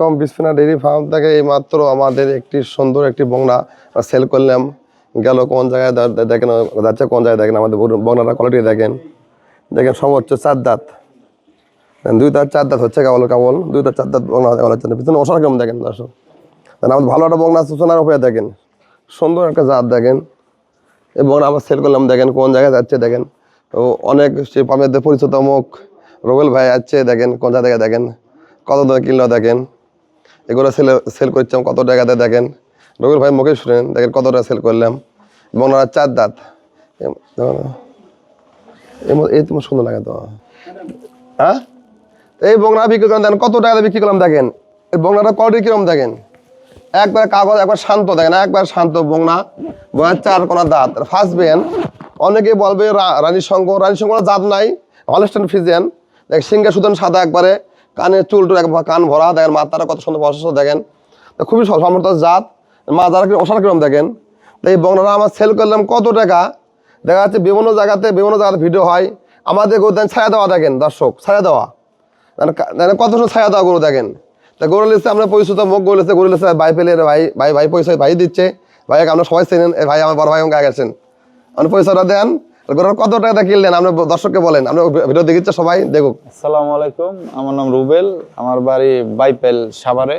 কম বিসফিনা dairy farm থেকে এই মাত্র আমাদের একটি সুন্দর একটি বংনা সেল করলাম। গেল কোন জায়গায় দেখেন, যাচ্ছে কোন জায়গায় দেখেন, আমাদের বংনাটা কোয়ালিটি দেখেন। দেখেন সর্বোচ্চ চার দাঁত। দুই দাঁত, চার দাঁত হচ্ছে কেবল কেবল, দুই দাঁত, চার দাঁত বংনা হচ্ছে না পিছনে অসার কেমন দেখেন দর্শক। তাহলে আমাদের ভালো একটা বংনা সূচনার উপরে দেখেন। সুন্দর একটা জাত দেখেন। এই বংনা আবার সেল করলাম, দেখেন কোন জায়গায় যাচ্ছে, দেখেন। তো অনেক সে পামের পরিচিত মুখ রোবেল ভাই আছে, দেখেন, কোন জায়গায় দেখেন। কত দামে কিনলো দেখেন? এগুলো সেল সেল করছিলাম কত টাকাতে দেখেন? রবির ভাই মুখে শুনেন, দেখেন কত টাকা সেল করলাম। এবং ওনারা চার দাঁত। এই তোমার সুন্দর লাগে তো। হ্যাঁ? এই বংলা বিক্রি করলাম, দেখেন কত টাকা বিক্রি করলাম, দেখেন। এই বংলাটা কোয়ালিটি কিরম দেখেন? একবার কাগজ, একবার শান্ত, দেখেন, একবার শান্ত বংনা বয়ার চার কোনা দাঁত। ফার্স্ট বেন অনেকে বলবে রানী শঙ্কর। রানী শঙ্কর জাত নাই, হলস্টেন ফিজেন দেখ সুদন সাদা একবারে। কানে চুল টুল কান ভরা, দেখেন মাথাটা কত সুন্দর অসুস্থ দেখেন। তো খুবই সমর্থ জাত, মা যারা অসার কিরম, দেখেন। তো এই বংলাটা আমার সেল করলাম কত টাকা? দেখা যাচ্ছে বিভিন্ন জায়গাতে বিভিন্ন জায়গাতে ভিডিও হয়। আমাদের গরু দেন ছায়া দেওয়া, দেখেন, দর্শক, ছায়া দেওয়া। মানে কত সময় ছায়া দেওয়া গরু, দেখেন। তা গরু লিখছে আমরা পরিচিত মুখ গরু গরু লিখছে ভাই পেলে, ভাই ভাই ভাই পয়সা, ভাই দিচ্ছে। ভাই আমরা সবাই চেনেন, এ ভাই আমার বড় ভাই আমাকে গেছেন। আপনি পয়সাটা দেন গরুর কত টাকা কিনলেন? আপনি দর্শককে বলেন। আমরা ভিডিও দেখিচ্ছে সবাই দেখুক। আসসালামু আলাইকুম আমার নাম রুবেল আমার বাড়ি বাইপেল সাভারে।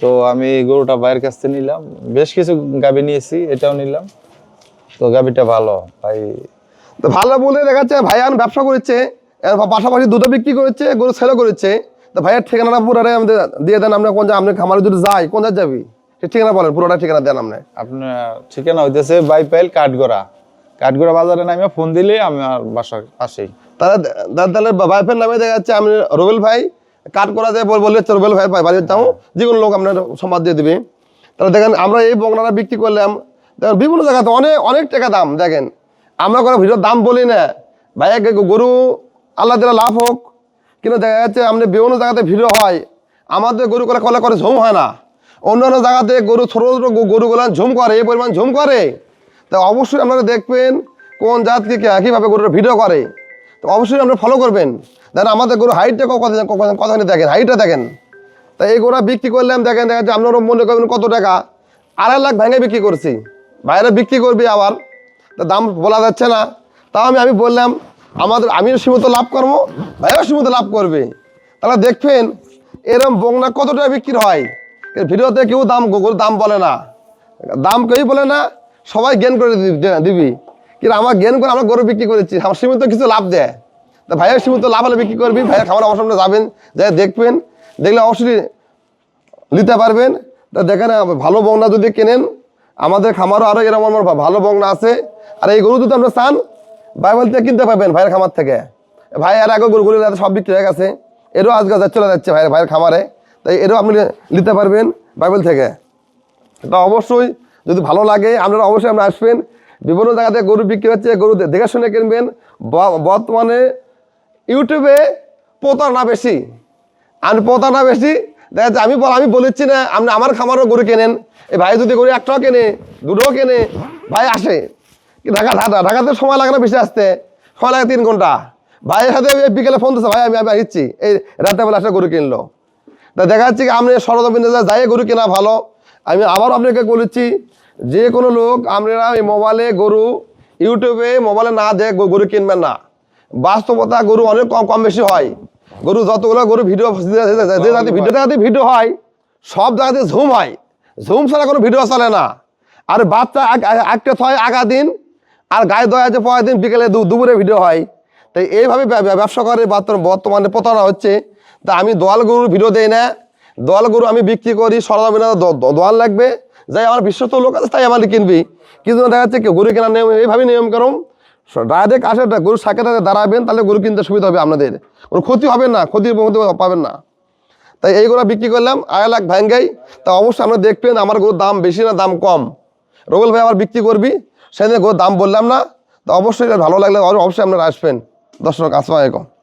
তো আমি গরুটা ভাইয়ের কাছ থেকে নিলাম। বেশ কিছু গাবি নিয়েছি এটাও নিলাম। তো গাবিটা ভালো ভাই। তো ভালো বলে দেখাচ্ছে ভাইয়ান ব্যবসা করেছে পাশাপাশি দুধও বিক্রি করেছে গরু সেলও করেছে। তো ভাইয়ের ঠিকানাটা পুরোটাই আমাদের দিয়ে দেন আমরা কোন আপনি খামারে যদি যাই কোন জায়গায় যাবি? সে ঠিকানা বলেন পুরোটা ঠিকানা দেন আপনি। আপনার ঠিকানা হইতেছে বাইপেল কাঠগড়া। কাঠগড়া বাজারে নামে ফোন দিলে আমার বাসার পাশেই দা- তাহলে ভাইফের নামে দেখা যাচ্ছে আমি রবেল ভাই কাট করা যায় বল- বললে রবেল ভাই বাড়িতে যাও যে কোনো লোক আপনার সমাজ দিয়ে দিবে। তাহলে দেখেন, আমরা এই বংলাটা বিক্রি করলাম। দেখেন, বিভিন্ন জায়গাতে অনেক অনেক টাকা দাম, দেখেন। আমরা কোনো ভিডিওর দাম বলি না। ভাই গরু, আল্লাহ দিলে লাভ হোক। কিন্তু দেখা যাচ্ছে, আপনি বিভিন্ন জায়গাতে ভিডিও হয়। আমাদের গরু করে কলে করে ঝুম হয় না। অন্যান্য জায়গাতে গরু, ছোটো ছোটো গরুগুলো ঝুম করে, এই পরিমাণ ঝুম করে। তো অবশ্যই আপনারা দেখবেন কোন জাতকে কে- কীভাবে গরুর ভিডিও করে। তো অবশ্যই আপনারা ফলো করবেন। দেখেন আমাদের গরু হাইটটা কথা কথাখানি দেখেন হাইটটা দেখেন। তা এই গোড়া বিক্রি করলাম, দেখেন দেখেন যাচ্ছে আপনারা মনে করবেন কত টাকা। আড়াই লাখ ভেঙে বিক্রি করছি। বাইরে বিক্রি করবি আবার। তা দাম বলা যাচ্ছে না। তাও আমি আমি বললাম, আমাদের আমিও সীমিত লাভ করব, ভাইও সীমিত লাভ করবে। তাহলে দেখবেন, এরম বংনা কত টাকা বিক্রি হয়? ভিডিওতে কেউ দাম দাম বলে না। দাম কেউই বলে না। সবাই জ্ঞান করে দিবি কিন্তু আমার জ্ঞান করে আমরা গরু বিক্রি করেছি, আমার সীমিত কিছু লাভ দেয়। তা ভাইয়ের সীমিত লাভ হলে বিক্রি করবি ভাইয়ের খাবার আমার সামনে যাবেন যাই দেখবেন, দেখলে অবশ্যই নিতে পারবেন। তা দেখেন ভালো বংনা যদি কেনেন, আমাদের খামারও আরও এরকম আমার ভালো বংনা আছে। আর এই গরু যদি আপনার চান, বাইবেল থেকে কিনতে পারবেন ভাইয়ের খামার থেকে। ভাই আর আগে গরু গরু সব বিক্রি হয়ে গেছে। এরও আজকে চলে যাচ্ছে ভাইয়ের ভাইয়ের খামারে। তাই এরও আপনি নিতে পারবেন বাইবেল থেকে। তা অবশ্যই যদি ভালো লাগে, আপনারা অবশ্যই আমরা আসবেন। বিভিন্ন জায়গাতে গরু বিক্রি হচ্ছে, গরু দেখে শুনে কিনবেন। বর্তমানে ইউটিউবে প্রতারণা বেশি। আর প্রতারণা বেশি, দেখা আমি বল- আমি বলেছি না, আপনি আমার খামারও গরু কেনেন। এই ভাই যদি গরু একটাও কেনে, দুটোও কেনে, ভাই আসে। ঢাকা ঢাকা ঢাকাতে সময় লাগে না বেশি আসতে। সময় লাগে তিন ঘণ্টা। ভাইয়ের সাথে বিকেলে ফোন দিচ্ছে ভাই, আমি আমি আসছি। এই রাতের বেলা একটা গরু কিনলো। তা দেখা যাচ্ছে কি, আপনি সরজমিনে যাই গরু কেনা ভালো। আমি আবার আপনাকে বলেছি, যে কোনো লোক, আপনারা এই মোবাইলে গরু ইউটিউবে মোবাইলে না দেখ, গরু কিনবেন না। বাস্তবতা গরু অনেক কম কম বেশি হয়। গরু যতগুলো গরু ভিডিও যে জাতি ভিডিও জাতি ভিডিও হয়, সব জায়গাতে ঝুম হয়। ঝুম ছাড়া কোনো ভিডিও চলে না। আর বাচ্চা একটা হয় আগা দিন, আর গায়ে দয়া আছে পরের দিন বিকেলে দুপুরে ভিডিও হয়। তাই এইভাবে ব্য- ব্য- ব্যবসা করে বর্তমানে প্রতারণা হচ্ছে। তা আমি দোয়াল গরুর ভিডিও দেই না। দোয়াল গরু আমি বিক্রি করি সরজমিনে দ- দ- দোয়াল লাগবে। যাই, আমার বিশ্বস্ত লোক আছে, তাই আমার কিনবি। কিন্তু দেখা যাচ্ছে গরু কেনার নিয়ম এইভাবে নিয়ম করুন। ডাইরেক্ট আসে গরুর সাথে দাঁড়াবেন, তাহলে গরু কিনতে সুবিধা হবে আপনাদের। কোনো ক্ষতি হবে না, ক্ষতির মধ্যে পাবেন না। তাই এইগুলো বিক্রি করলাম, আড়াই লাখ ভ্যাঙ্গাই তা অবশ্যই আপনারা দেখবেন, আমার গরুর দাম বেশি না, দাম কম। রবুল ভাই আবার বিক্রি করবি? সেদিন গরুর দাম বললাম না। তা অবশ্যই ভালো লাগলে অবশ্যই আপনারা আসবেন। দর্শক, আসসালামু আলাইকুম।